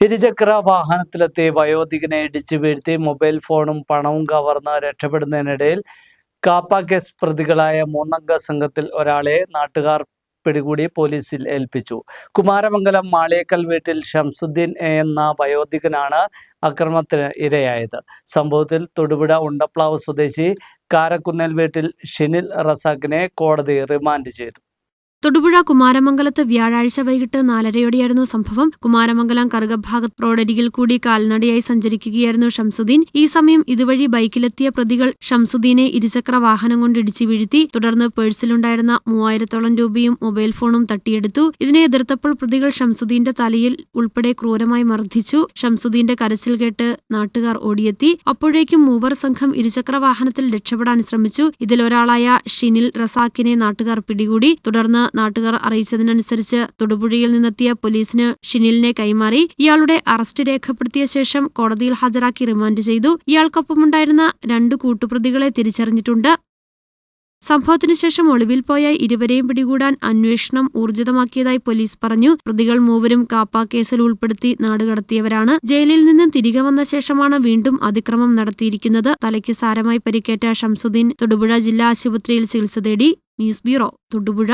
ഇരുചക്ര വാഹനത്തിലെത്തി വയോധികനെ ഇടിച്ചു വീഴ്ത്തി മൊബൈൽ ഫോണും പണവും കവർന്ന് രക്ഷപ്പെടുന്നതിനിടയിൽ കാപ്പ കേസ് പ്രതികളായ മൂന്നംഗ സംഘത്തിൽ ഒരാളെ നാട്ടുകാർ പിടികൂടി പോലീസിൽ ഏൽപ്പിച്ചു. കുമാരമംഗലം മാളിയേക്കൽ വീട്ടിൽ ഷംസുദ്ദീൻ എന്ന വയോധികനാണ് അക്രമത്തിന് ഇരയായത്. സംഭവത്തിൽ തൊടുപുഴ ഉണ്ടപ്ലാവ് സ്വദേശി കാരക്കുന്നേൽ വീട്ടിൽ ഷിനിൽ റസാഖിനെ കോടതി റിമാൻഡ് ചെയ്തു. തൊടുപുഴ കുമാരമംഗലത്ത് വ്യാഴാഴ്ച വൈകിട്ട് നാലരയോടെയായിരുന്നു സംഭവം. കുമാരമംഗലം കറുകഭാഗത്ത് റോഡരികിൽ കൂടി കാൽനടയായി സഞ്ചരിക്കുകയായിരുന്നു ഷംസുദ്ദീൻ. ഈ സമയം ഇതുവഴി ബൈക്കിലെത്തിയ പ്രതികൾ ഷംസുദ്ദീനെ ഇരുചക്ര വാഹനം കൊണ്ട് ഇടിച്ചു വീഴ്ത്തി തുടർന്ന് പേഴ്സിലുണ്ടായിരുന്ന മൂവായിരത്തോളം രൂപയും മൊബൈൽ ഫോണും തട്ടിയെടുത്തു. ഇതിനെ എതിർത്തപ്പോൾ പ്രതികൾ ഷംസുദ്ദീന്റെ തലയിൽ ഉൾപ്പെടെ ക്രൂരമായി മർദ്ദിച്ചു. ഷംസുദ്ദീന്റെ കരച്ചിൽ കേട്ട് നാട്ടുകാർ ഓടിയെത്തി. അപ്പോഴേക്കും മൂവർ സംഘം ഇരുചക്ര വാഹനത്തിൽ രക്ഷപ്പെടാൻ ശ്രമിച്ചു. ഇതിലൊരാളായ ഷിനിൽ റസാക്കിനെ നാട്ടുകാർ പിടികൂടി. തുടർന്ന് നാട്ടുകാർ അറിയിച്ചതിനനുസരിച്ച് തൊടുപുഴയിൽ നിന്നെത്തിയ പോലീസിന് ഷിനിലിനെ കൈമാറി ഇയാളുടെ അറസ്റ്റ് രേഖപ്പെടുത്തിയ ശേഷം കോടതിയിൽ ഹാജരാക്കി റിമാൻഡ് ചെയ്തു. ഇയാൾക്കൊപ്പമുണ്ടായിരുന്ന രണ്ട് കൂട്ടുപ്രതികളെ തിരിച്ചറിഞ്ഞിട്ടുണ്ട്. സംഭവത്തിനു ശേഷം ഒളിവിൽ പോയ ഇരുവരെയും പിടികൂടാൻ അന്വേഷണം ഊർജിതമാക്കിയതായി പോലീസ് പറഞ്ഞു. പ്രതികൾ മൂവരും കാപ്പ കേസിൽ ഉൾപ്പെടുത്തി നാടുകടത്തിയവരാണ് ജയിലിൽ നിന്നും തിരികെ വന്ന ശേഷമാണ് വീണ്ടും അതിക്രമം നടത്തിയിരിക്കുന്നത്. തലയ്ക്ക് സാരമായി പരിക്കേറ്റ ഷംസുദ്ദീൻ തൊടുപുഴ ജില്ലാ ആശുപത്രിയിൽ ചികിത്സ തേടി. News bureau Thodupuzha.